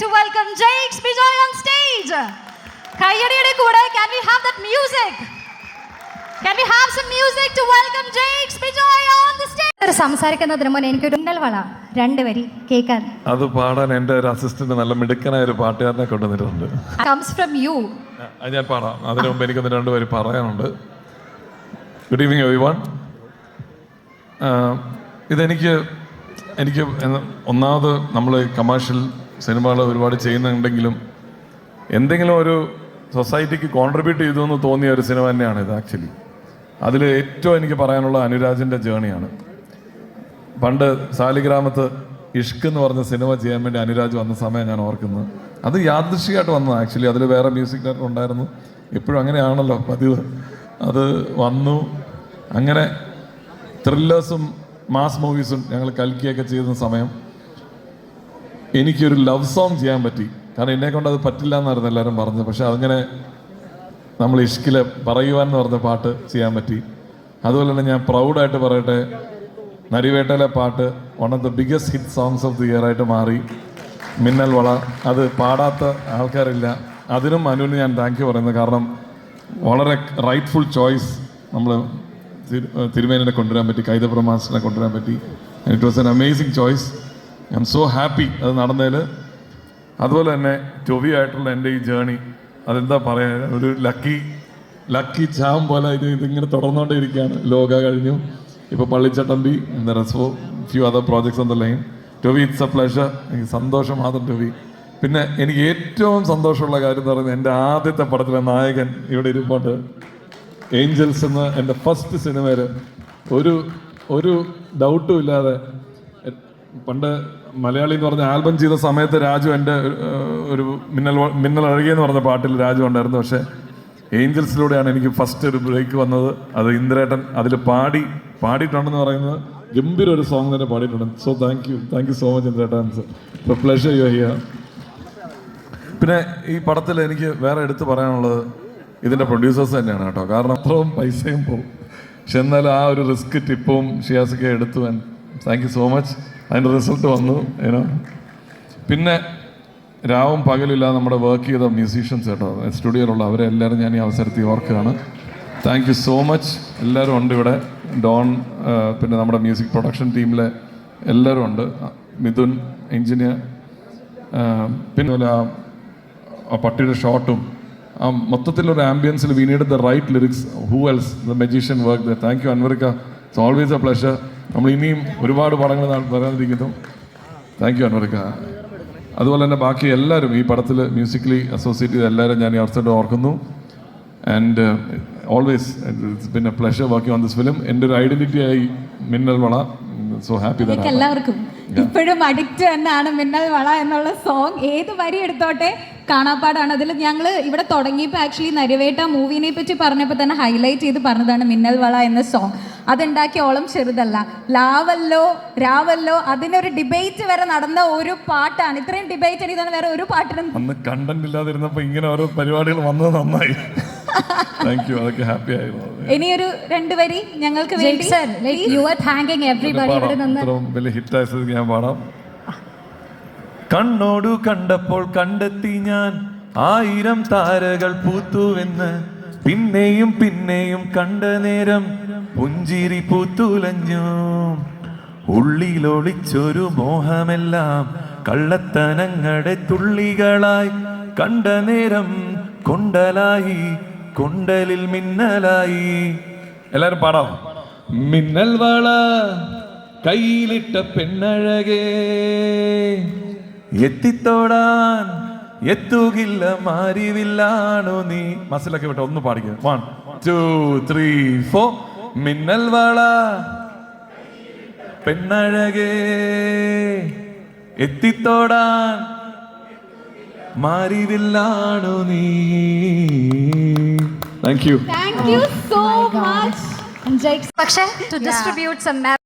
to welcome Jakes Bijoy on stage. കയ്യടിയുടെ കൂടെ can we have that music? Can we have some music to welcome Jakes Bijoy on the stage? സംസാരിക്കുന്നതിന് മുന്നേ എനിക്കൊരു ഉന്നൽ വള രണ്ട് വരി കേൾക്കാൻ അത് പാടാൻ എന്റെ ഒരു അസിസ്റ്റന്റ് നല്ല മിടുക്കനായ ഒരു പാട്ടുകാരനെ കൊണ്ടുവന്നിട്ടുണ്ട് കംസ് ഫ്രം യു ഞാൻ പാടാം അതിനു മുമ്പ് എനിക്കൊന്ന് രണ്ട് വരി പറയാനുണ്ട് ഗുഡ് ഈവനിങ് എവരി വൺ ഇതെനിക്ക് എനിക്ക് ഒന്നാമത് നമ്മൾ കമേഴ്ഷ്യൽ സിനിമകൾ ഒരുപാട് ചെയ്യുന്നുണ്ടെങ്കിലും എന്തെങ്കിലും ഒരു സൊസൈറ്റിക്ക് കോൺട്രിബ്യൂട്ട് ചെയ്തു എന്ന് തോന്നിയ ഒരു സിനിമ തന്നെയാണ് ഇത് ആക്ച്വലി അതിൽ ഏറ്റവും എനിക്ക് പറയാനുള്ള അനുരാജിന്റെ ജേണിയാണ്. പണ്ട് സാലിഗ്രാമത്ത് ഇഷ്ക് എന്ന് പറഞ്ഞ സിനിമ ചെയ്യാൻ വേണ്ടി അനുരാജ് വന്ന സമയം ഞാൻ ഓർക്കുന്നത് അത് യാദൃശികമായിട്ട് വന്നത് ആക്ച്വലി അതിൽ വേറെ മ്യൂസിക് ഡയറക്ടർ ഉണ്ടായിരുന്നു. ഇപ്പോഴും അങ്ങനെയാണല്ലോ പതിവ്. അത് വന്നു. അങ്ങനെ ത്രില്ലേഴ്സും മാസ് മൂവീസും ഞങ്ങൾ കൽക്കിയൊക്കെ ചെയ്യുന്ന സമയം എനിക്കൊരു ലവ് സോങ് ചെയ്യാൻ പറ്റി. കാരണം എന്നെ കൊണ്ട് അത് പറ്റില്ല എന്നായിരുന്നു എല്ലാവരും പറഞ്ഞത്. പക്ഷെ അങ്ങനെ നമ്മൾ ഇഷ്കിൽ പറയുവാൻ എന്ന് പറഞ്ഞ പാട്ട് ചെയ്യാൻ പറ്റി. അതുപോലെ തന്നെ ഞാൻ പ്രൗഡായിട്ട് പറയട്ടെ നരിവേട്ടയിലെ പാട്ട് one of the biggest hit songs of the year ആയിട്ട് മാറി. മിന്നൽ വള അത് പാടാത്ത ആൾക്കാരില്ല. അതിനും അനുവിന് ഞാൻ താങ്ക് യു പറയുന്നത്. കാരണം വളരെ റൈറ്റ്ഫുൾ ചോയ്സ് നമ്മൾ തിരുമേനിനെ കൊണ്ടുവരാൻ പറ്റി കൈതപ്രമാസിനെ കൊണ്ടുവരാൻ പറ്റി. It was an amazing choice I'm so happy അത് നടന്നതിൽ അതുപോലെ തന്നെ ടൊവി ആയിട്ടുള്ള എന്റെ ഈ ജേണി അതെന്താ പറയുക ഒരു ലക്കി ലക്കി ചാം പോലെ ഇത് ഇതിങ്ങനെ തുടർന്നുകൊണ്ടേയിരിക്കുകയാണ് ലോക കഴിഞ്ഞു. ഇപ്പോൾ പള്ളിച്ചട്ടമ്പി എന്താ റെസ്ഫോ few other projects the line Tovi it's a pleasure എനിക്ക് സന്തോഷം മാത്രം ടൊവി പിന്നെ എനിക്ക് ഏറ്റവും സന്തോഷമുള്ള കാര്യം എന്ന് പറയുന്നത് എന്റെ ആദ്യത്തെ പടത്തിലെ നായകൻ ഇവിടെ ഇരുമ്പോട്ട് ഏഞ്ചൽസ് എന്ന എന്റെ ഫസ്റ്റ് സിനിമയിൽ ഒരു ഒരു ഡൗട്ടും ഇല്ലാതെ പണ്ട് മലയാളി എന്ന് പറഞ്ഞ ആൽബം ചെയ്ത സമയത്ത് രാജു എന്റെ ഒരു മിന്നൽ മിന്നൽ അഴകിയെന്ന് പറഞ്ഞ പാട്ടിൽ രാജു ഉണ്ടായിരുന്നു. പക്ഷേ ഏഞ്ചൽസിലൂടെയാണ് എനിക്ക് ഫസ്റ്റ് ഒരു ബ്രേക്ക് വന്നത്. അത് ഇന്ദ്രേട്ടൻ അതിൽ പാടി പാടിയിട്ടുണ്ടെന്ന് പറയുന്നത് ഗംഭീര ഒരു സോങ് തന്നെ പാടിയിട്ടുണ്ട്. So thank you thank you so much ഇന്ദ്രേട്ടൻ sir pleasure you here പിന്നെ ഈ പടത്തിൽ എനിക്ക് വേറെ എടുത്ത് പറയാനുള്ളത് ഇതിന്റെ പ്രൊഡ്യൂസേഴ്സ് തന്നെയാണ് കേട്ടോ. കാരണം അത്രയും പൈസയും പോകും പക്ഷെ എന്നാലും ആ ഒരു റിസ്ക് ടിപ്പും ഷിയാസൊക്കെ എടുത്തു. താങ്ക് യു സോ മച്ച് അതിന്റെ റിസൾട്ട് വന്നു ഏനോ പിന്നെ രാവും പകലില്ലാതെ നമ്മുടെ വർക്ക് ചെയ്ത മ്യൂസീഷ്യൻസ് കേട്ടോ സ്റ്റുഡിയോയിലുള്ള അവരെ എല്ലാവരും ഞാൻ ഈ അവസരത്തിൽ ഓർക്കുകയാണ്. താങ്ക് യു സോ മച്ച് എല്ലാവരും ഉണ്ട് ഇവിടെ. ഡോൺ പിന്നെ നമ്മുടെ മ്യൂസിക് പ്രൊഡക്ഷൻ ടീമിലെ എല്ലാവരും ഉണ്ട്. മിഥുൻ എഞ്ചിനീയർ പിന്നെ ആ പട്ടിയുടെ ഷോട്ടും ആ മൊത്തത്തിലൊരു ആംബിയൻസിൽ we need the right lyrics who else the magician work the thank you അൻവറിക്ക. It's always a pleasure നമ്മൾ ഇനിയും ഒരുപാട് പടങ്ങൾ വരാതിരിക്കുന്നു താങ്ക് യു അൻവറിക്ക. അതുപോലെ തന്നെ ബാക്കി എല്ലാവരും ഈ പടത്തിൽ മ്യൂസിക്കലി അസോസിയേറ്റ് ചെയ്ത എല്ലാവരും ഞാൻ ഈ അവസരത്തിൽ ഓർക്കുന്നു. And always it's been a pleasure working on this film എന്റെ ഒരു ഐഡന്റിറ്റി ആയി മിന്നൽ വള. സോ ഹാപ്പി എല്ലാവർക്കും ഇപ്പോഴും അഡിക്റ്റ് തന്നെയാണ് മിന്നൽ വള എന്നുള്ള സോങ് ഏത് വരി എടുത്തോട്ടെ കാണാപ്പാടാണ്. അതിൽ ഞങ്ങൾ ഇവിടെ തുടങ്ങിയപ്പോൾ ആക്ച്വലി നരിവേട്ട മൂവിനെ പറ്റി പറഞ്ഞപ്പോൾ തന്നെ ഹൈലൈറ്റ് ചെയ്ത് പറഞ്ഞതാണ് മിന്നൽ വള എന്ന സോങ് അതുണ്ടാക്കിയ ഓളം ചെറുതല്ല. ലാവല്ലോ രാവല്ലോ അതിനൊരു ഡിബേറ്റ് വരെ നടന്ന ഒരു പാട്ടാണ്. ഇത്രയും ഡിബേറ്റ് എനിക്ക് വേറെ ഒരു പാട്ടിനും അന്ന് കണ്ടന്റ് ഇല്ലാതിരുന്നപ്പോൾ ഇങ്ങനെ ഓരോ പരിപാടികൾ വന്നത് നന്നായി. താങ്ക് യു അതൊക്കെ ഹാപ്പി ആയിരുന്നു ഇനിയൊരു രണ്ട് വരി ഞങ്ങൾക്ക് വേണ്ടി. Sir you are thanking everybody ഇവിടെ നിന്ന്. വലിയ ഹിറ്റായ സ്ഥിതിക്ക് ഞാൻ പാടാം. കണ്ണോടു കണ്ടപ്പോൾ കണ്ടെത്തി ഞാൻ. ആയിരം താരകൾ പൂത്തുവെന്ന്. പിന്നെയും പിന്നെയും കണ്ട നേരം പുഞ്ചിരി പൂത്തുലഞ്ഞു. ഉള്ളിലൊളിച്ചൊരു മോഹമെല്ലാം കള്ളത്തനങ്ങളുടെ തുള്ളികളായി. കണ്ട നേരം കൊണ്ടലായി കൊണ്ടലിൽ മിന്നലായി. എല്ലാരും പാടാം മിന്നൽ വള കയ്യിലിട്ട പെണ്ണഴകേ. എത്തിത്തോടാൻ എത്തുകില്ല മാറിവില്ലാണു നീ? മസിലൊക്കെ വിട്ട ഒന്ന് പാടിക്കുക വൺ ടു ത്രീ ഫോർ മിന്നൽ വള. പെണ്ണഴകേ. എത്തിത്തോടാൻ മാറിവില്ലാണു നീ? Thank you thank you so much പക്ഷേ ടു ഡിസ്ട്രിബ്യൂട്ട് some